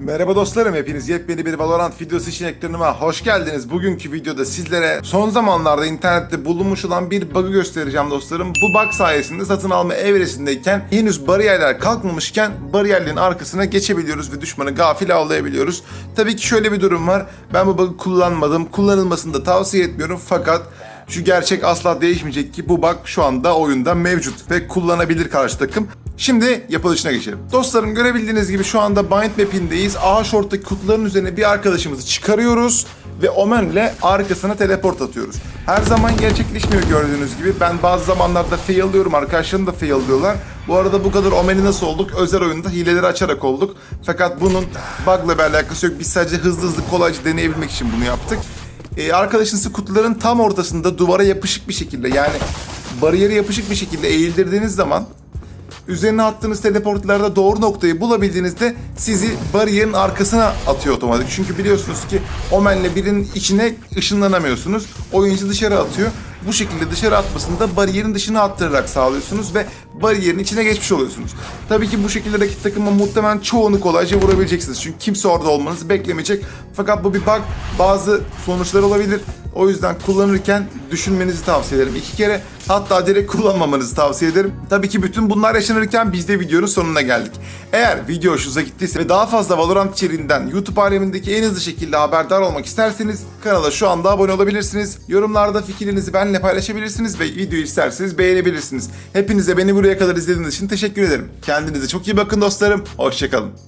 Merhaba dostlarım hepiniz yepyeni bir Valorant videosu için ekranıma hoş geldiniz. Bugünkü videoda sizlere son zamanlarda internette bulunmuş olan bir bug'ı göstereceğim dostlarım. Bu bug sayesinde satın alma evresindeyken henüz bariyerler kalkmamışken bariyerlerin arkasına geçebiliyoruz ve düşmanı gafil avlayabiliyoruz. Tabii ki şöyle bir durum var. Ben bu bug'ı kullanmadım. Kullanılmasını da tavsiye etmiyorum fakat şu gerçek asla değişmeyecek ki bu bug şu anda oyunda mevcut ve kullanabilir karşı takım. Şimdi yapılışına geçelim. Dostlarım görebildiğiniz gibi şu anda Bind Map'indeyiz. A Short'taki kutuların üzerine bir arkadaşımızı çıkarıyoruz ve Omen ile arkasına teleport atıyoruz. Her zaman gerçekleşmiyor gördüğünüz gibi. Ben bazı zamanlarda fail'lıyorum, arkadaşlarım da fail'lıyorlar. Bu arada bu kadar Omen'i nasıl olduk? Özel oyunda hileleri açarak olduk. Fakat bunun bug'la bir alakası yok. Biz sadece hızlı hızlı kolayca deneyebilmek için bunu yaptık. Ee, arkadaşınızı kutuların tam ortasında duvara yapışık bir şekilde yani bariyere yapışık bir şekilde eğildirdiğiniz zaman üzerine attığınız teleportlarda doğru noktayı bulabildiğinizde sizi bariyerin arkasına atıyor otomatik. Çünkü biliyorsunuz ki Omen'le birinin içine ışınlanamıyorsunuz. Oyuncu dışarı atıyor. Bu şekilde dışarı atmasını da bariyerin dışına attırarak sağlıyorsunuz ve bariyerin içine geçmiş oluyorsunuz. Tabii ki bu şekilde rakip takımın muhtemelen çoğunu kolayca vurabileceksiniz. Çünkü kimse orada olmanızı beklemeyecek. Fakat bu bir bug. Bazı sonuçlar olabilir. O yüzden kullanırken düşünmenizi tavsiye ederim. İki kere hatta direkt kullanmamanızı tavsiye ederim. Tabii ki bütün bunlar yaşanırken biz de videonun sonuna geldik. Eğer video hoşunuza gittiyse ve daha fazla Valorant içeriğinden YouTube alemindeki en hızlı şekilde haberdar olmak isterseniz kanala şu anda abone olabilirsiniz. Yorumlarda fikirlerinizi benimle paylaşabilirsiniz ve videoyu isterseniz beğenebilirsiniz. Hepinize beni buraya kadar izlediğiniz için teşekkür ederim. Kendinize çok iyi bakın dostlarım. Hoşçakalın.